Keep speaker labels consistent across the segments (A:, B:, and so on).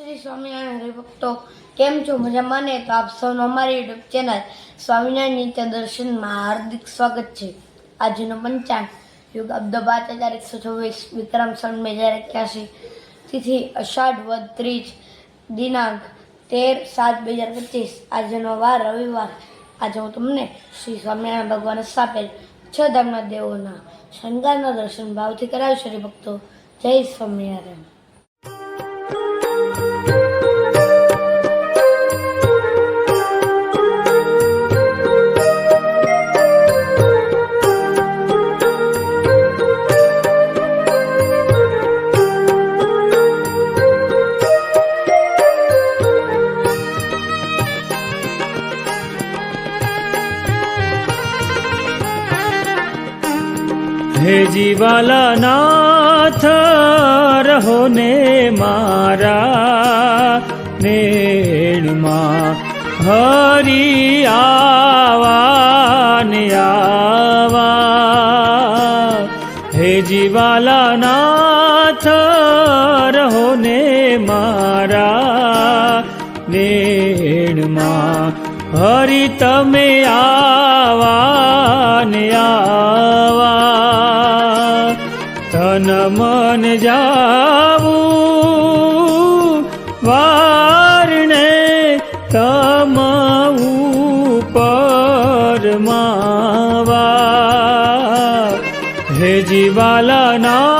A: શ્રી સ્વામિનારાયણ હરિભક્તો, કેમ છો? મજામાં ને? તો આપ સૌનું અમારી યુટ્યુબ ચેનલ સ્વામિનારાયણ નીચે દર્શનમાં હાર્દિક સ્વાગત છે. આજનો પંચાંગ યુગ અબ્દ બાર હજાર એકસો છવ્વીસ વિક્રમ સન બે હજાર એક્યાસી, તિથિ અષાઢ વદ ત્રીજ, દિનાંક તેર સાત બે હજાર પચીસ. આજનો વાર રવિવાર. આજે હું તમને શ્રી સ્વામિનારાયણ ભગવાન સ્થાપેલ છ ધામના દેવોના શણગારના દર્શન ભાવથી કરાવીશ, હરિભક્તો. જય સ્વામિનારાયણ.
B: ને મારા નેણમાં હરી આવા ને આવા. હે જીવાલા નાથ રહો ને મારા નેણમાં હરી તમે આવા ને આવા. તન મન જાવું વારણે તમ ઉપર માવા હે જીવાલા નાથ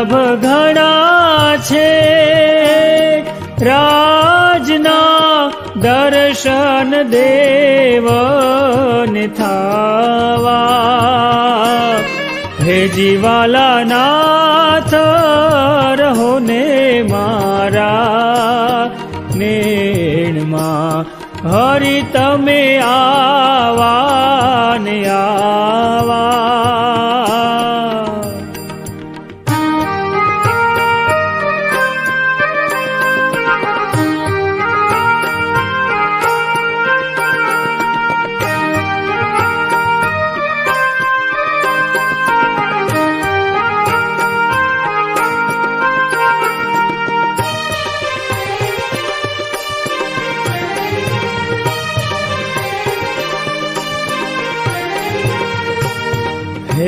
B: દુર્લભ ઘણા છે. રાજના દર્શન દેવન થાવા. હે જીવાલા નાથ રહો ને મારા નેણમાં. હરી, તમે આવા ને આવા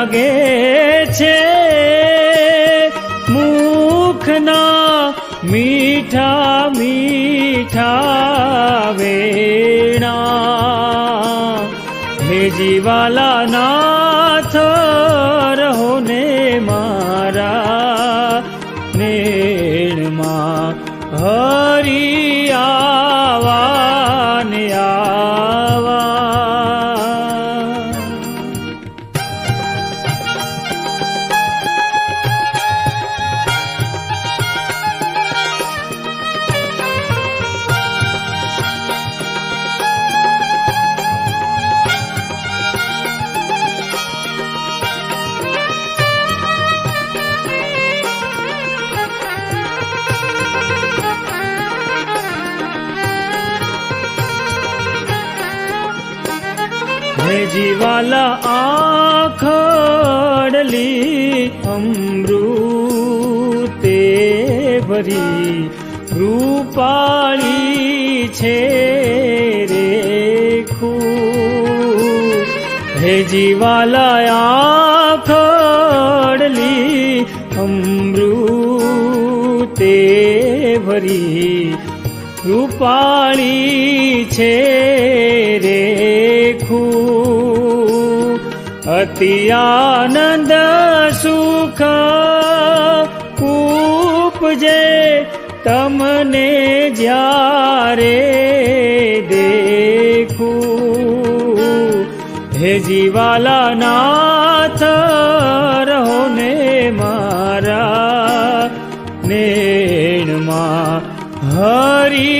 B: લાગે છે મુખના મીઠા મીઠા વેણા. હે જીવાલા નાથ જીવાલા આખડલી અમૃતે ભરી રૂપાળી છે રે હે જીવાલા આખડલી અમૃતે ભરી રૂપાળી છે અતિ આનંદ સુખ ઉપજે તમને જ્યારે દેખું. હે જીવાલા નાથ રહો ને મારા નેણમાં હરી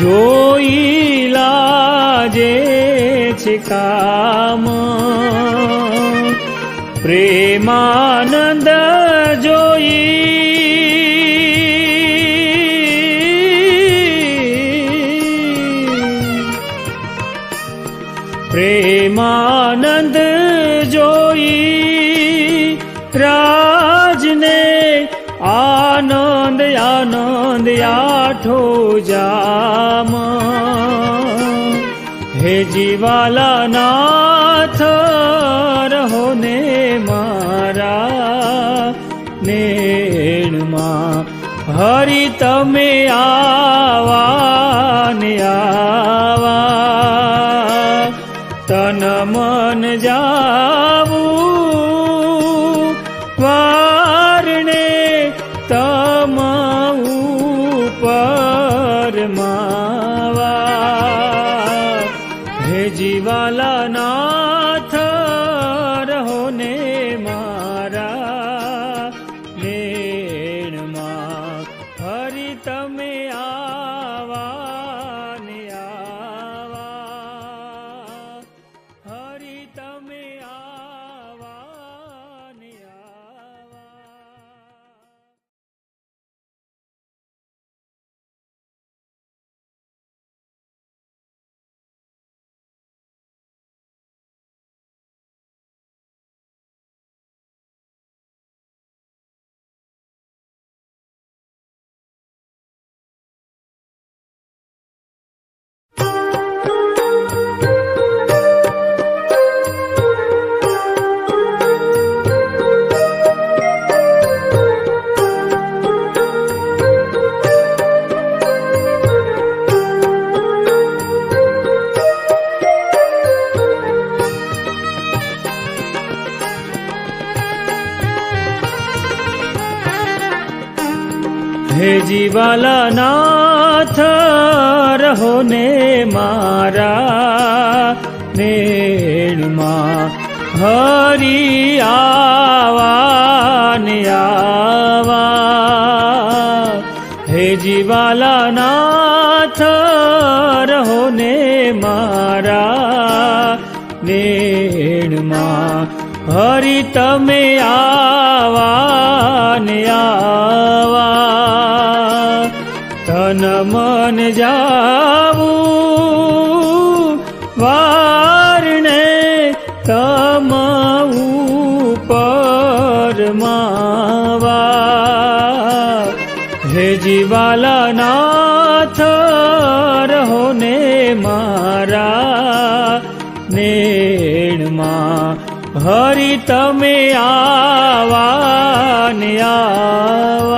B: જોઈ લાજે છે કામ. પ્રેમાનંદ જોઈ. પ્રેમાનંદ જોઈ રાજને આનંદ આનંદ આઠો જામ. હે જીવાલા નાથ રહો ને મારા નેણમાં. હરિ તમે આવા ને આવા. તન મન જાવું ઉપર માવા. હે જીવાલા રહો ને મારા નેણમાં હરી આવા ને આવા. હે જીવાલા નાથ રહો ને મારા નેણમાં હરી તમે આવા ને આવા. તન મન જાવું માવા. હે જીવાલા નાથ રહો ને મારા. નેણમાં હરી તમે આવા ને આવા.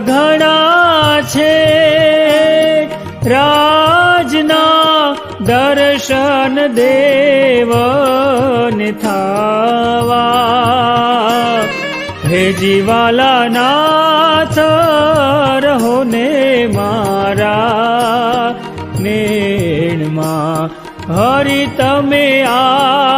B: ઘણા છે રાજના દર્શન દેવન થાવા. હે જીવાલા નાથ, રહો ને મારા. નેણમાં હરિ તમે આવા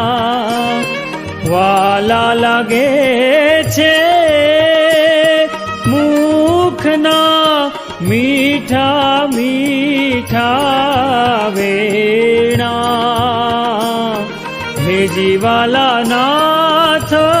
B: વાલા લાગે છે મુખના મીઠા મીઠા વેણા. હે જીવાલા નાથ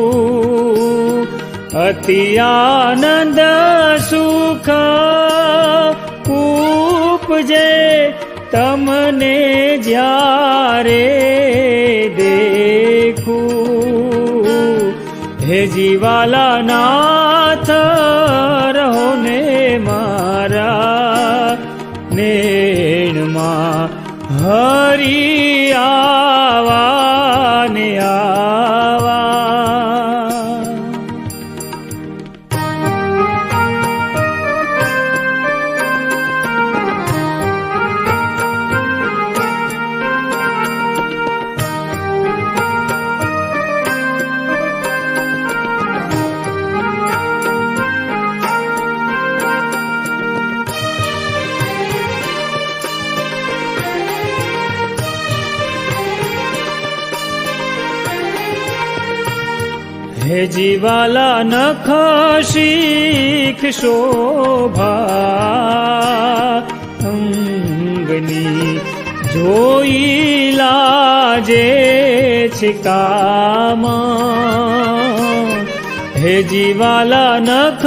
B: અતિ આનંદ સુખ ઉપજે તમને જ્યારે દેખું હે જીવાલા નાથ હે જીવાલા નખ શીખ શોભા અંગની જોઈ લાજે છે કામાં. હે જીવાલા નખ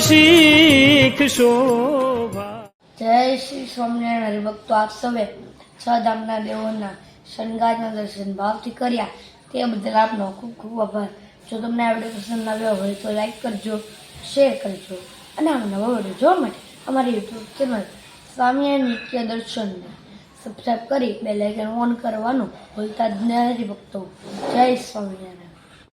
B: શીખ શોભા.
A: જય શ્રી સ્વામિનારાયણ હરિભક્તો, આપ સૌએ છ ધામના દેવોના શણગારના દર્શન ભાવથી કર્યા. તે બદલ આપનો ખૂબ ખૂબ આભાર. જો તમને આ વીડિયો પસંદ આવ્યો હોય તો લાઈક કરજો શેર કરજો અને આ નવો વીડિયો જોવા માટે અમારી યુટ્યુબ ચેનલ સ્વામિનારાયણ નિત્ય દર્શનને સબસ્ક્રાઈબ કરી બે લાઇકન ઓન કરવાનું ભૂલતા જ નથી ભક્તો જય સ્વામિનારાયણ.